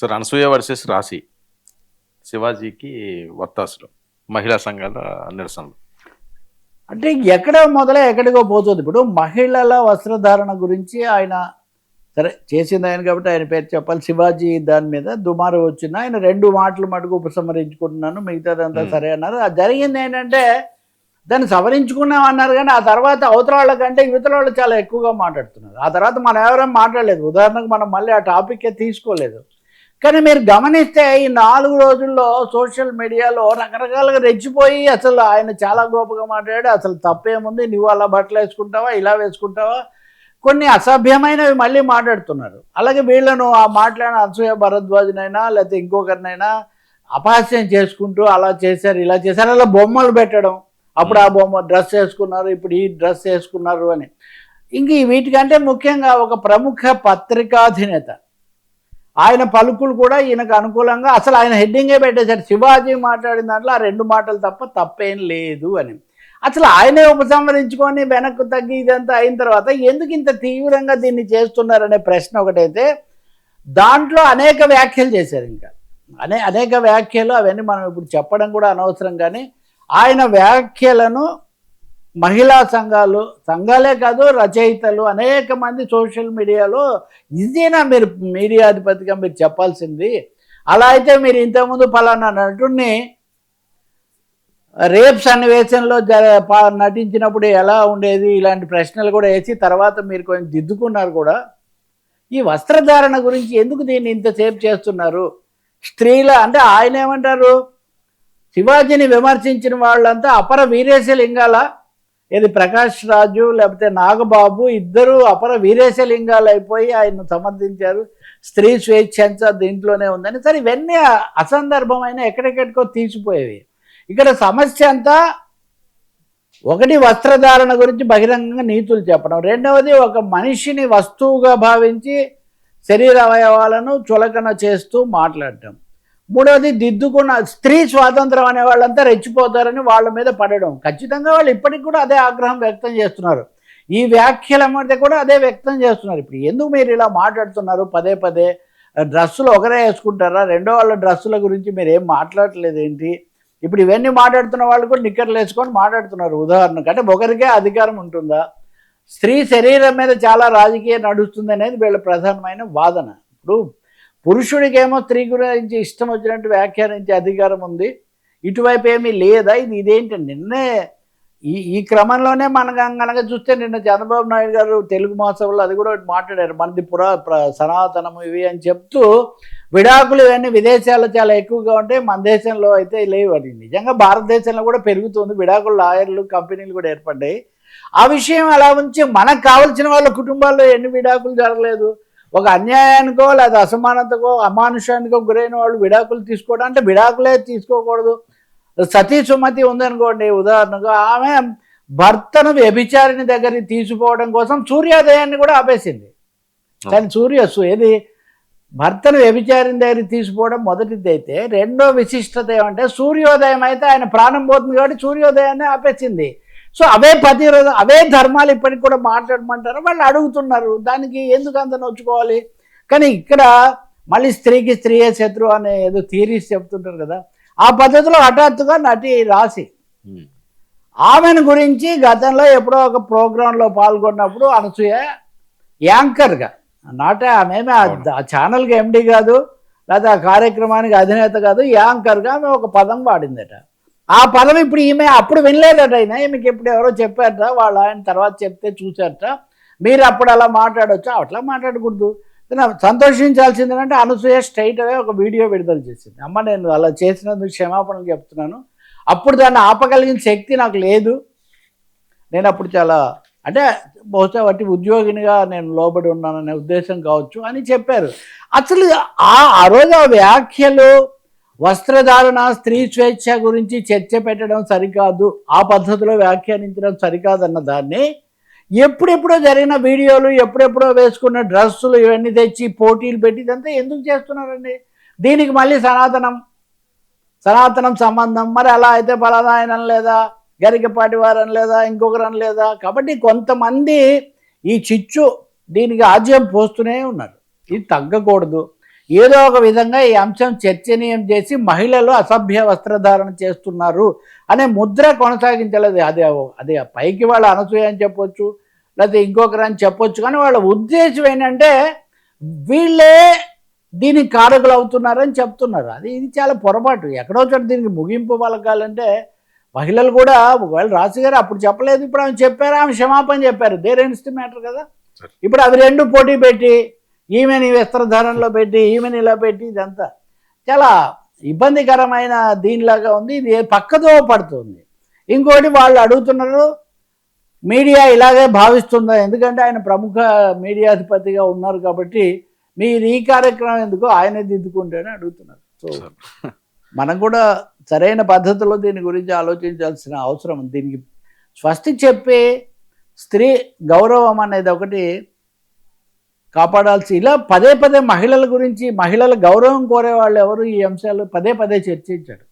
Sir Anasuya versus రాశి శివాజీకి వత్తాసులు మహిళా సంఘాల నిరసనలు. అంటే ఎక్కడ మొదలై ఎక్కడికో పోతుంది. ఇప్పుడు మహిళల వస్త్రధారణ గురించి ఆయన సరే చేసింది ఆయన కాబట్టి ఆయన పేరు చెప్పాలి. శివాజీ దాని మీద దుమారు వచ్చింది. ఆయన రెండు మాటలు మటుకు ఉపసంహరించుకుంటున్నాను. మిగతాదంతా. సరే అన్నారు. అది జరిగింది ఏంటంటే దాన్ని సవరించుకున్నాం అన్నారు కానీ ఆ తర్వాత అవతల కంటే యువతల వాళ్ళు చాలా ఎక్కువగా మాట్లాడుతున్నారు. ఆ తర్వాత మనం ఎవరైనా మాట్లాడలేదు. ఉదాహరణకు మనం మళ్ళీ ఆ టాపిక్కే తీసుకోలేదు. కానీ మీరు గమనిస్తే ఈ నాలుగు రోజుల్లో సోషల్ మీడియాలో రకరకాలుగా రెచ్చిపోయి అసలు ఆయన చాలా గోపగా మాట్లాడాడు. అసలు తప్పేముంది? నువ్వు అలా బట్టలు వేసుకుంటావా? ఇలా వేసుకుంటావా? కొన్ని అసభ్యమైనవి మళ్ళీ మాట్లాడుతున్నారు. అలాగే వీళ్ళను ఆ మాట్లాడిన అసూయ భరద్వాజ్నైనా లేకపోతే ఇంకొకరినైనా అపహాస్యం చేసుకుంటూ అలా చేశారు ఇలా చేశారు. అలా బొమ్మలు పెట్టడం. అప్పుడు ఆ బొమ్మ డ్రెస్ వేసుకున్నారు ఇప్పుడు ఈ డ్రెస్ వేసుకున్నారు అని. ఇంక వీటికంటే ముఖ్యంగా ఒక ప్రముఖ పత్రికాధినేత ఆయన పలుకులు కూడా ఈయనకు అనుకూలంగా అసలు ఆయన హెడ్డింగే పెట్టేశారు. శివాజీ మాట్లాడిన దాంట్లో ఆ రెండు మాటలు తప్ప తప్పేం లేదు అని. అసలు ఆయనే ఉపసంహరించుకొని వెనక్కు తగ్గి ఇదంతా అయిన తర్వాత ఎందుకు ఇంత తీవ్రంగా దీన్ని చేస్తున్నారనే ప్రశ్న ఒకటైతే దాంట్లో అనేక వ్యాఖ్యలు చేశారు ఇంకా. అనే అనేక వ్యాఖ్యలు అవన్నీ మనం ఇప్పుడు చెప్పడం కూడా అనవసరం కానీ ఆయన వ్యాఖ్యలను మహిళా సంఘాలు సంఘాలే కాదు రచయితలు అనేక మంది సోషల్ మీడియాలో ఇదేనా మీరు మీడియా అధిపతిగా మీరు చెప్పాల్సింది? అలా అయితే మీరు ఇంతకుముందు ఫలానా నటుడిని రేప్ సన్నివేశంలో జర నటించినప్పుడు ఎలా ఉండేది? ఇలాంటి ప్రశ్నలు కూడా వేసి తర్వాత మీరు కొంచెం దిద్దుకున్నారు కూడా. ఈ వస్త్రధారణ గురించి ఎందుకు దీన్ని ఇంతసేపు చేస్తున్నారు? స్త్రీల అంటే ఆయన ఏమంటారు? శివాజీని విమర్శించిన వాళ్ళంతా అపర వీరేశలింగాల? ఇది ప్రకాష్ రాజు లేకపోతే నాగబాబు ఇద్దరు అపర వీరేశలింగాలు అయిపోయి ఆయన సమర్థించారు. స్త్రీ స్వేచ్ఛంత దీంట్లోనే ఉందని. సరే ఇవన్నీ అసందర్భమైన ఎక్కడెక్కడికో తీసిపోయేవి. ఇక్కడ సమస్య అంతా ఒకటి వస్త్రధారణ గురించి బహిరంగంగా నీతులు చెప్పడం. రెండవది ఒక మనిషిని వస్తువుగా భావించి శరీర అవయవాలను చులకన చేస్తూ మాట్లాడటం. మూడవది దిద్దుకున్న స్త్రీ స్వాతంత్రం అనే వాళ్ళంతా రెచ్చిపోతారని వాళ్ళ మీద పడడం. ఖచ్చితంగా వాళ్ళు ఇప్పటికి కూడా అదే ఆగ్రహం వ్యక్తం చేస్తున్నారు. ఈ వ్యాఖ్యల మధ్య కూడా అదే వ్యక్తం చేస్తున్నారు. ఇప్పుడు ఎందుకు మీరు ఇలా మాట్లాడుతున్నారు? పదే పదే డ్రస్సులు ఒకరే వేసుకుంటారా? రెండో వాళ్ళ డ్రెస్సుల గురించి మీరు ఏం మాట్లాడట్లేదు ఏంటి? ఇప్పుడు ఇవన్నీ మాట్లాడుతున్న వాళ్ళు కూడా నిక్కర్లు వేసుకొని మాట్లాడుతున్నారు. ఉదాహరణకు అంటే ఒకరికే అధికారం ఉంటుందా? స్త్రీ శరీరం మీద చాలా రాజకీయం నడుస్తుంది అనేది వీళ్ళ ప్రధానమైన వాదన. ఇప్పుడు పురుషుడికేమో స్త్రీ గురించి ఇష్టం వచ్చినట్టు వ్యాఖ్యానించే అధికారం ఉంది. ఇటువైపు ఏమీ లేదా? ఇది ఇదేంటి? నిన్నే ఈ ఈ క్రమంలోనే మనం కనుక చూస్తే నిన్న చంద్రబాబు నాయుడు గారు తెలుగు మహోత్సవంలో అది కూడా మాట్లాడారు. మనది పురా ప్ర- సనాతనము ఇవి అని చెప్తూ విడాకులు ఇవన్నీ విదేశాల్లో చాలా ఎక్కువగా ఉంటాయి. మన దేశంలో అయితే లేవు. అది నిజంగా భారతదేశంలో కూడా పెరుగుతుంది. విడాకులు లాయర్లు కంపెనీలు కూడా ఏర్పడ్డాయి. ఆ విషయం అలా ఉంచి మనకు కావలసిన వాళ్ళ కుటుంబాల్లో ఎన్ని విడాకులు జరగలేదు? ఒక అన్యాయానికో లేదా అసమానతకో అమానుషానికో గురైన వాళ్ళు విడాకులు తీసుకోవడం అంటే విడాకులే తీసుకోకూడదు. సతీ సుమతి ఉందనుకోండి ఉదాహరణకు ఆమె భర్తను వ్యభిచారిని దగ్గరికి తీసుకోవడం కోసం సూర్యోదయాన్ని కూడా ఆపేసింది. కానీ సూర్య సు- ఏది? భర్తను వ్యభిచారిని దగ్గరికి తీసుకోవడం మొదటిది అయితే రెండో విశిష్టత ఏమంటే సూర్యోదయం అయితే ఆయన ప్రాణం పోతుంది కాబట్టి సూర్యోదయాన్ని ఆపేసింది. సో అవే ప్రతిరోజు అవే ధర్మాలు ఇప్పటికి కూడా మాట్లాడమంటారు? వాళ్ళు అడుగుతున్నారు. దానికి ఎందుకు అంత నొచ్చుకోవాలి? కానీ ఇక్కడ మళ్ళీ స్త్రీకి స్త్రీయే శత్రువు అనే ఏదో థీరీస్ చెప్తుంటారు కదా. ఆ పద్ధతిలో హఠాత్తుగా నటి రాసి. ఆమెను గురించి గతంలో ఎప్పుడో ఒక ప్రోగ్రాంలో పాల్గొన్నప్పుడు అనసూయ యాంకర్గా నాట ఆమె. ఆ ఛానల్కి ఎండి కాదు లేదా ఆ కార్యక్రమానికి అధినేత కాదు యాంకర్గా ఆమె ఒక పదం వాడిందట. ఆ పదం ఇప్పుడు ఈమె అప్పుడు వినలేదట అయినా ఈమెకి ఇప్పుడు ఎవరో చెప్పారట వాళ్ళు ఆయన తర్వాత చెప్తే చూశారట. మీరు అప్పుడు అలా మాట్లాడొచ్చు. అట్లా మాట్లాడకూడదు. సంతోషించాల్సింది ఏంటంటే అనసూయ స్ట్రైట్ అవే ఒక వీడియో విడుదల చేసింది. అమ్మ నేను అలా చేసినందుకు క్షమాపణలు చెప్తున్నాను. అప్పుడు దాన్ని ఆపగలిగిన శక్తి నాకు లేదు. నేను అప్పుడు చాలా అంటే బహుశా వాటి ఉద్యోగినిగా నేను లోబడి ఉన్నాననే ఉద్దేశం కావచ్చు అని చెప్పారు. అసలు ఆ ఆ రోజు ఆ వ్యాఖ్యలు వస్త్రధారణ స్త్రీ స్వేచ్ఛ గురించి చర్చ పెట్టడం సరికాదు ఆ పద్ధతిలో వ్యాఖ్యానించడం సరికాదన్న దాన్ని ఎప్పుడెప్పుడో జరిగిన వీడియోలు ఎప్పుడెప్పుడో వేసుకున్న డ్రెస్సులు ఇవన్నీ తెచ్చి పోటీలు పెట్టి ఇదంతా ఎందుకు చేస్తున్నారండి? దీనికి మళ్ళీ సనాతనం సనాతనం సంబంధం. మరి అలా అయితే ఫలానా ఆయన లేదా గరికపాటి వారని లేదా ఇంకొకరని లేదా? కాబట్టి కొంతమంది ఈ చిచ్చు దీనికి ఆజ్యం పోస్తూనే ఉన్నారు. ఇది తగ్గకూడదు. ఏదో ఒక విధంగా ఈ అంశం చర్చనీయం చేసి మహిళలు అసభ్య వస్త్రధారణ చేస్తున్నారు అనే ముద్ర కొనసాగించలేదు. అదే అదే పైకి వాళ్ళ అనసూయ అని చెప్పొచ్చు లేకపోతే ఇంకొకరు అని చెప్పొచ్చు కానీ వాళ్ళ ఉద్దేశం ఏంటంటే వీళ్ళే దీనికి కారకులు అవుతున్నారని చెప్తున్నారు. అది ఇది చాలా పొరపాటు. ఎక్కడో చోట దీనికి ముగింపు పలకాలంటే మహిళలు కూడా ఒకవేళ రాశి గారు అప్పుడు చెప్పలేదు ఇప్పుడు ఆమె చెప్పారు ఆమె క్షమాపణ చెప్పారు. దేర్ ఎన్స్ మ్యాటర్ కదా. ఇప్పుడు అవి రెండు పోటీ పెట్టి ఈమెని వస్త్రధారణలో పెట్టి ఈమెని ఇలా పెట్టి ఇదంతా. చాలా ఇబ్బందికరమైన దీనిలాగా ఉంది. ఇది పక్కదో పడుతుంది. ఇంకోటి వాళ్ళు అడుగుతున్నారు మీడియా ఇలాగే భావిస్తుందా? ఎందుకంటే ఆయన ప్రముఖ మీడియాధిపతిగా ఉన్నారు కాబట్టి మీరు ఈ కార్యక్రమం ఎందుకు ఆయనే దిద్దుకుంటేనే అడుగుతున్నారు. సో. మనం కూడా సరైన పద్ధతిలో దీని గురించి ఆలోచించాల్సిన అవసరం దీనికి స్వస్తి చెప్పి స్త్రీ గౌరవం అనేది ఒకటి కాపాడాల్సి ఇలా పదే పదే మహిళల గురించి మహిళల గౌరవం కోరే వాళ్ళు ఎవరు? ఈ అంశాలు పదే పదే చర్చించారు.